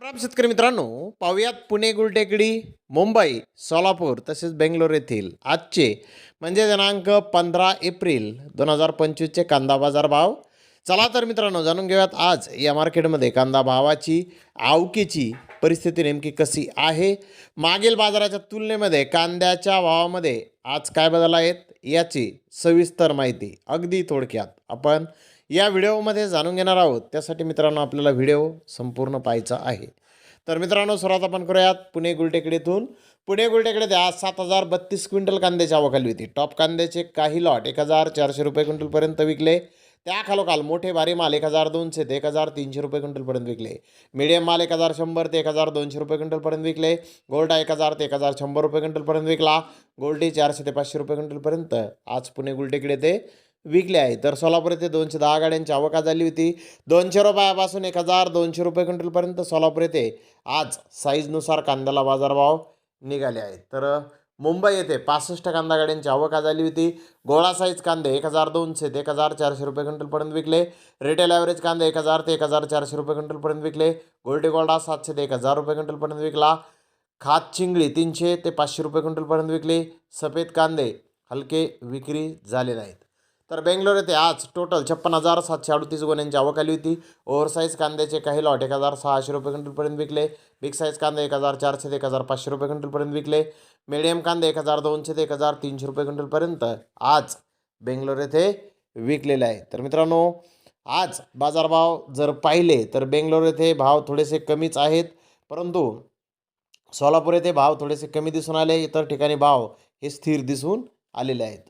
शेतकरी मित्रांनो पाहुयात पुणे गुलटेकडी मुंबई सोलापूर तसेच बेंगलोर येथील आजचे म्हणजे दिनांक पंधरा एप्रिल दोन हजार पंचवीसचे कांदा बाजार भाव. चला तर मित्रांनो जाणून घेऊयात आज या मार्केटमध्ये कांदा भावाची आवकीची परिस्थिती नेमकी कशी आहे? मागील बाजाराच्या तुलनेमध्ये कांद्याच्या भावामध्ये आज काय बदल आहेत याची सविस्तर माहिती अगदी थोडक्यात आपण या व्हिडिओमध्ये जाणून घेणार आहोत. त्यासाठी मित्रांनो आपल्याला व्हिडिओ संपूर्ण पाहायचा आहे. तर मित्रांनो सुरुवात आपण करूयात पुणे गुलटेकडीतून. पुणे गुलटेकडीत आज सात हजार बत्तीस क्विंटल कांद्याची आवक होती. टॉप कांद्याचे काही लॉट एक हजार चारशे रुपये क्विंटलपर्यंत विकले. त्या खालोखाल मोठे भारी माल एक हजार दोनशे ते एक हजार तीनशे रुपये क्विंटलपर्यंत विकले. मिडियम माल एक हजार शंभर ते एक हजार दोनशे रुपये क्विंटलपर्यंत विकले. गोल्डा एक हजार ते एक हजार शंभर रुपये क्विंटलपर्यंत विकला. गोल्डी चारशे ते पाचशे रुपये क्विंटलपर्यंत आज पुणे गुलटेकडे ते विकले आहे. तर सोलापूर येथे दोनशे दहा गाड्यांची आवक झाली होती. दोनशे रुपयापासून एक हजार दोनशे रुपये क्विंटलपर्यंत सोलापूर येथे आज साईजनुसार कांद्याला बाजारभाव निघाले आहेत. तर मुंबई येथे पासष्ट कांदा गाड्यांची आवक झाली होती. गोळा साईज कांदे एक हजार दोनशे ते एक हजार चारशे रुपये क्विंटलपर्यंत विकले. रिटेल ॲव्हरेज कांदे एक हजार ते एक हजार चारशे रुपये क्विंटलपर्यंत विकले. गोल्डी गोल्डा सातशे ते एक हजार रुपये क्विंटलपर्यंत विकला. खात चिंगळी तीनशे ते पाचशे रुपये क्विंटलपर्यंत विकले. सफेद कांदे हलके विक्री झाले नाहीत तर बेंगलोर येथे आज टोटल छप्पन हजार सातशे अडतीस गुन्ह्यांची आवक आली होती. ओव्हरसाईज कांद्याचे काही लॉट एक हजार सहाशे रुपये क्विंटलपर्यंत विकले. बिग साईज कांदे एक हजार चारशे ते एक हजार पाचशे रुपये क्विंटलपर्यंत विकले. मिडियम कांदे एक हजार दोनशे ते एक हजार तीनशे रुपये क्विंटलपर्यंत आज बेंगलोर येथे विकलेले आहे. तर मित्रांनो आज बाजारभाव जर पाहिले तर बेंगलोर येथे भाव थोडेसे कमीच आहेत. परंतु सोलापूर येथे भाव थोडेसे कमी दिसून आले. इतर ठिकाणी भाव हे स्थिर दिसून आलेले आहेत.